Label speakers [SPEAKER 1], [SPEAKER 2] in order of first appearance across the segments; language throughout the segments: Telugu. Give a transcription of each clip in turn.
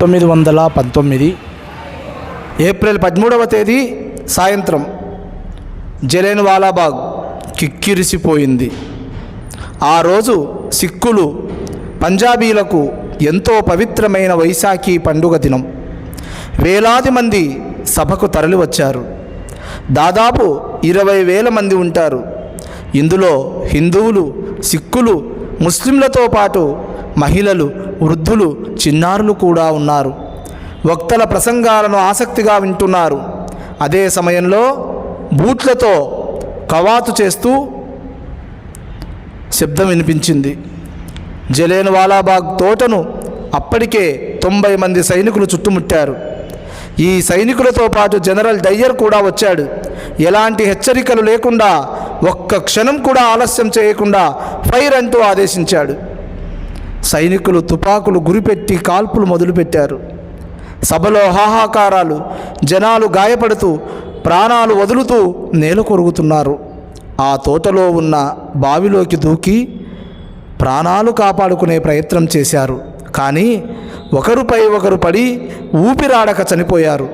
[SPEAKER 1] తొమ్మిది వందల పంతొమ్మిది ఏప్రిల్ పదమూడవ తేదీ సాయంత్రం జలేన్ వాలాబాగ్ కిక్కిరిసిపోయింది. ఆ రోజు సిక్కులు పంజాబీలకు ఎంతో పవిత్రమైన వైశాఖి పండుగ దినం. వేలాది మంది సభకు తరలివచ్చారు. దాదాపు ఇరవై వేల మంది ఉంటారు. ఇందులో హిందువులు సిక్కులు ముస్లింలతో పాటు మహిళలు వృద్ధులు చిన్నారులు కూడా ఉన్నారు. వక్తల ప్రసంగాలను ఆసక్తిగా వింటున్నారు. అదే సమయంలో బూట్లతో కవాతు చేస్తూ శబ్దం వినిపించింది. జలేన్ వాలాబాగ్ తోటను అప్పటికే తొంభై మంది సైనికులు చుట్టుముట్టారు. ఈ సైనికులతో పాటు జనరల్ డయ్యర్ కూడా వచ్చాడు. ఎలాంటి హెచ్చరికలు లేకుండా ఒక్క క్షణం కూడా ఆలస్యం చేయకుండా ఫైర్ అంటూ ఆదేశించాడు. సైనికులు తుపాకులు గురిపెట్టి కాల్పులు మొదలుపెట్టారు. సభలో హాహాకారాలు జనాలు గాయపడుతూ ప్రాణాలు వదులుతూ నేల కొరుగుతున్నారు ఆ తోటలో ఉన్న బావిలోకి దూకి ప్రాణాలు కాపాడుకునే ప్రయత్నం చేశారు. కానీ ఒకరుపై ఒకరు పడి ఊపిరాడక చనిపోయారు.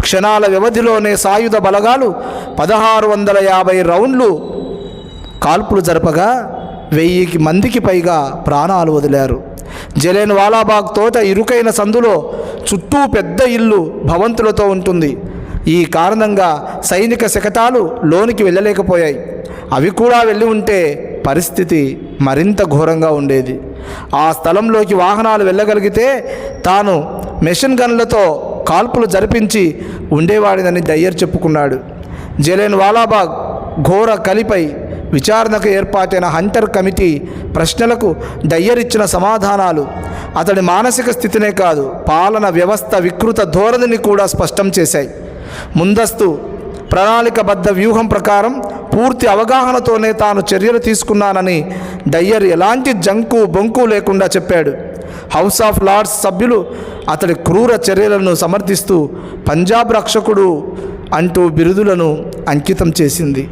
[SPEAKER 1] క్షణాల వ్యవధిలోనే సాయుధ బలగాలు పదహారు వందల యాభై రౌండ్లు కాల్పులు జరపగా వెయ్యికి మందికి పైగా ప్రాణాలు వదిలారు. జలేన్ వాలాబాగ్ తోట ఇరుకైన సందులో చుట్టూ పెద్ద ఇల్లు భవంతులతో ఉంటుంది. ఈ కారణంగా సైనిక శకటాలు లోనికి వెళ్ళలేకపోయాయి. అవి కూడా వెళ్ళి ఉంటే పరిస్థితి మరింత ఘోరంగా ఉండేది. ఆ స్థలంలోకి వాహనాలు వెళ్ళగలిగితే తాను మెషిన్ గన్లతో కాల్పులు జరిపించి ఉండేవాడినని దయ్యర్ చెప్పుకున్నాడు. జలేన్ వాలాబాగ్ ఘోర కలిపై విచారణకు ఏర్పాటైన హంటర్ కమిటీ ప్రశ్నలకు డయ్యర్ ఇచ్చిన సమాధానాలు. అతడి మానసిక స్థితినే కాదు పాలన వ్యవస్థ వికృత ధోరణిని కూడా స్పష్టం చేశాయి. ముందస్తు ప్రణాళికబద్ధ వ్యూహం ప్రకారం పూర్తి అవగాహనతోనే తాను చర్యలు తీసుకున్నానని డయ్యర్ ఎలాంటి జంకు బొంకు లేకుండా చెప్పాడు. హౌస్ ఆఫ్ లార్డ్స్ సభ్యులు అతడి క్రూర చర్యలను సమర్థిస్తూ పంజాబ్ రక్షకుడు అంటూ బిరుదులను అంకితం చేసింది.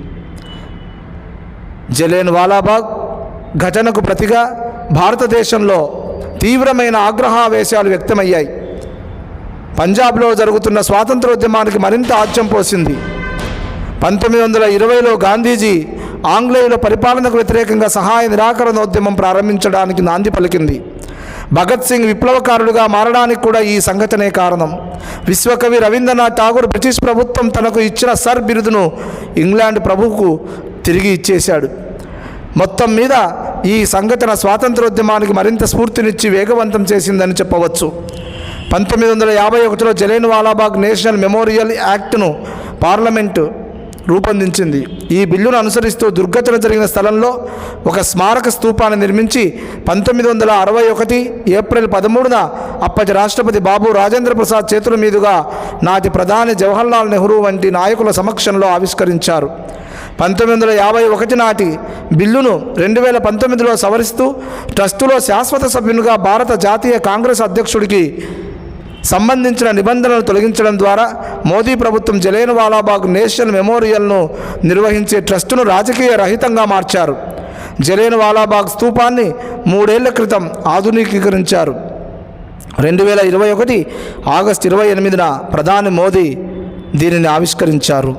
[SPEAKER 1] జలేన్ వాలాబాగ్ ఘటనకు ప్రతిగా భారతదేశంలో తీవ్రమైన ఆగ్రహావేశాలు వ్యక్తమయ్యాయి. పంజాబ్లో జరుగుతున్న స్వాతంత్రోద్యమానికి మరింత ఆజ్యం పోసింది. పంతొమ్మిది వందల ఇరవైలో గాంధీజీ ఆంగ్లేయుల పరిపాలనకు వ్యతిరేకంగా సహాయ నిరాకరణోద్యమం ప్రారంభించడానికి నాంది పలికింది. భగత్ సింగ్ విప్లవకారుడుగా మారడానికి కూడా ఈ సంఘటనే కారణం. విశ్వకవి రవీంద్రనాథ్ ఠాగూర్ బ్రిటిష్ ప్రభుత్వం తనకు ఇచ్చిన సర్ బిరుదును ఇంగ్లాండ్ ప్రభువుకు తిరిగి ఇచ్చేశాడు. మొత్తం మీద ఈ సంఘటన స్వాతంత్రోద్యమానికి మరింత స్ఫూర్తినిచ్చి వేగవంతం చేసిందని చెప్పవచ్చు. పంతొమ్మిది వందల యాభై ఒకటిలో జలేన్ వాలాబాగ్ నేషనల్ మెమోరియల్ యాక్ట్ను పార్లమెంటు రూపొందించింది. ఈ బిల్లును అనుసరిస్తూ దుర్ఘటన జరిగిన స్థలంలో ఒక స్మారక స్తూపాన్ని నిర్మించి పంతొమ్మిది వందల అరవై ఒకటి ఏప్రిల్ పదమూడున అప్పటి రాష్ట్రపతి బాబు రాజేంద్ర ప్రసాద్ చేతుల మీదుగా నాటి ప్రధాని జవహర్లాల్ నెహ్రూ వంటి నాయకుల సమక్షంలో ఆవిష్కరించారు. పంతొమ్మిది వందల యాభై ఒకటి నాటి బిల్లును రెండు వేల పంతొమ్మిదిలో సవరిస్తూ ట్రస్టులో శాశ్వత సభ్యునిగా భారత జాతీయ కాంగ్రెస్ అధ్యక్షుడికి సంబంధించిన నిబంధనలు తొలగించడం ద్వారా మోదీ ప్రభుత్వం జలేన్ వాలాబాగ్ నేషనల్ మెమోరియల్ను నిర్వహించే ట్రస్టును రాజకీయ రహితంగా మార్చారు. జలేన్ వాలాబాగ్ స్తూపాన్ని మూడేళ్ళ క్రితం ఆధునికీకరించారు రెండు వేల ఇరవై ఒకటి ఆగస్టు ఇరవై ఎనిమిదిన ప్రధాని మోదీ దీనిని ఆవిష్కరించారు.